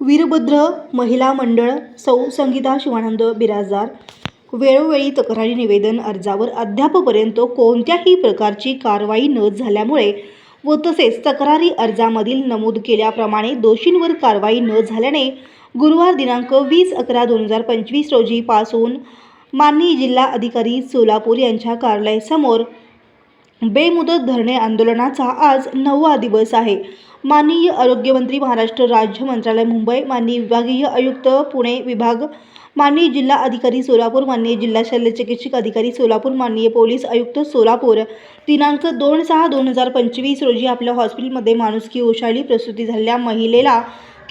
वीरभद्र महिला मंडळ सौ संगीता शिवानंद बिराजदार. वेळोवेळी तक्रारी निवेदन अर्जावर अद्यापपर्यंत कोणत्याही प्रकारची कारवाई न झाल्यामुळे व तसेच तक्रारी अर्जामधील नमूद केल्याप्रमाणे दोषींवर कारवाई न झाल्याने गुरुवार दिनांक वीस अकरा दोन हजार पंचवीस रोजीपासून माननीय जिल्हा अधिकारी सोलापूर यांच्या कार्यालयासमोर बेमुदत धरणे आंदोलनाचा आज नववा दिवस आहे. माननीय आरोग्यमंत्री महाराष्ट्र राज्य मंत्रालय मुंबई माननीय विभागीय आयुक्त पुणे विभाग माननीय जिल्हा अधिकारी सोलापूर माननीय जिल्हा शल्यचिकित्सक अधिकारी सोलापूर माननीय पोलीस आयुक्त सोलापूर. दिनांक दोन सहा दोन हजार पंचवीस रोजी आपल्या हॉस्पिटलमध्ये माणुसकी ओशाळी प्रसूती झालेल्या महिलेला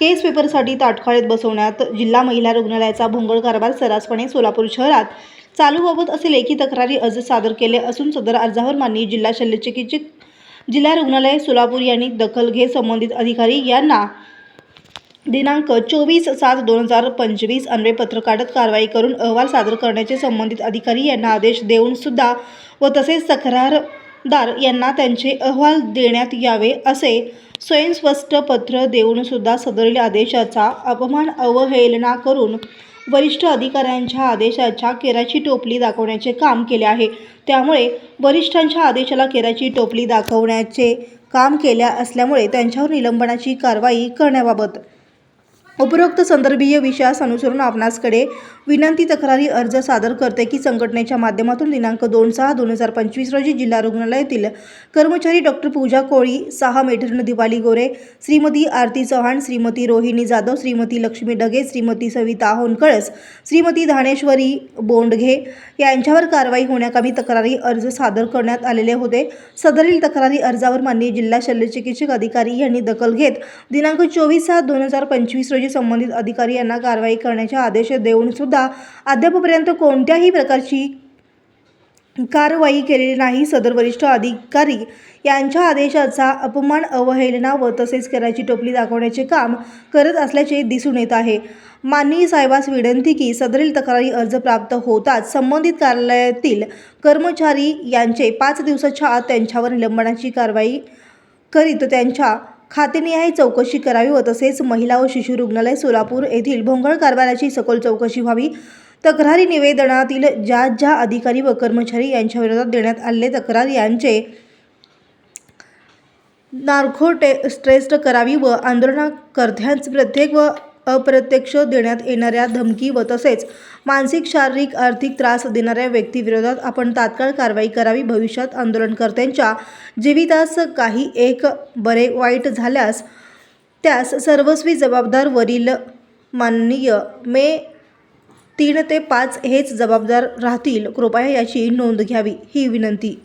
केस पेपरसाठी ताटखाळीत बसवण्यात जिल्हा महिला रुग्णालयाचा भोंगळ कारभार सरासपणे सोलापूर शहरात चालूबाबत असे लेखी तक्रारी अर्ज सादर केले असून सदर अर्जावर माननीय जिल्हा शल्यचिकित्सक जिल्हा रुग्णालय सोलापूर यांनी दखल घेत संबंधित अधिकारी यांना दिनांक चोवीस सात दोन हजार पंचवीस अन्वय पत्र काढत कारवाई करून अहवाल सादर करण्याचे संबंधित अधिकारी यांना आदेश देऊन सुद्धा व तसेच तक्रार दार यांना त्यांचे अहवाल देण्यात यावे असे स्वयंस्पष्ट पत्र देऊन सुद्धा सदरील आदेशाचा अपमान अवहेलना करून वरिष्ठ अधिकाऱ्यांच्या आदेशाच्या केराची टोपली दाखवण्याचे काम केले आहे. त्यामुळे वरिष्ठांच्या आदेशाला केराची टोपली दाखवण्याचे काम केल्या असल्यामुळे त्यांच्यावर निलंबनाची कारवाई करण्याबाबत उपरोक्त संदर्भीय विषयास अनुसरून आपणासकडे विनंती तक्रारी अर्ज सादर करते की संघटनेच्या माध्यमातून दिनांक दोन सहा दोन हजार पंचवीस रोजी जिल्हा रुग्णालयातील कर्मचारी डॉक्टर पूजा कोळी सहा मेठरन दिवाली गोरे श्रीमती आरती चव्हाण श्रीमती रोहिणी जाधव श्रीमती लक्ष्मी डगे श्रीमती सविता होनकळस श्रीमती धानेश्वरी बोंडघे यांच्यावर कारवाई होण्याकामी तक्रारी अर्ज सादर करण्यात आलेले होते. सदरील तक्रारी अर्जावर माननीय जिल्हा शल्यचिकित्सक अधिकारी यांनी दखल घेत दिनांक चोवीस सात दोन हजार पंचवीस रोजी संबंधित अधिकारी यांना कारवाई करण्याचे आदेश देऊन सुद्धा अद्यापपर्यंत कोणत्याही प्रकारची कारवाई केलेली नाही. सदर वरिष्ठ अधिकारी यांच्या आदेशाचा अपमान अवहेलना व तसेच कराची टोपली दाखवण्याचे काम करत असल्याचे दिसून येत आहे. माननीय साहेबास विनंती की सदरील तक्रारी अर्ज प्राप्त होताच संबंधित कार्यालयातील कर्मचारी यांचे पाच दिवसाच्या आत त्यांच्यावर निलंबनाची कारवाई करीत त्यांच्या खातेनिहाय चौकशी करावी व तसेच महिला व शिशु रुग्णालय सोलापूर येथील भोंगळ कारभाराची सखोल चौकशी व्हावी. तक्रारी निवेदनातील ज्या ज्या अधिकारी व कर्मचारी यांच्या विरोधात देण्यात आलेले तक्रार यांचे नार्को टे स्ट्रेस्ट करावी व आंदोलनकर्त्यांस प्रत्येक व अप्रत्यक्ष देण्यात येणाऱ्या धमकी व तसेच मानसिक शारीरिक आर्थिक त्रास देणाऱ्या व्यक्तीविरोधात आपण तात्काळ कारवाई करावी. भविष्यात आंदोलनकर्त्यांच्या जीवितास काही एक बरे वाईट झाल्यास त्यास सर्वस्वी जबाबदार वरील माननीय मे तीन ते पाच हेच जबाबदार राहतील. कृपया याची नोंद घ्यावी. ही विनंती.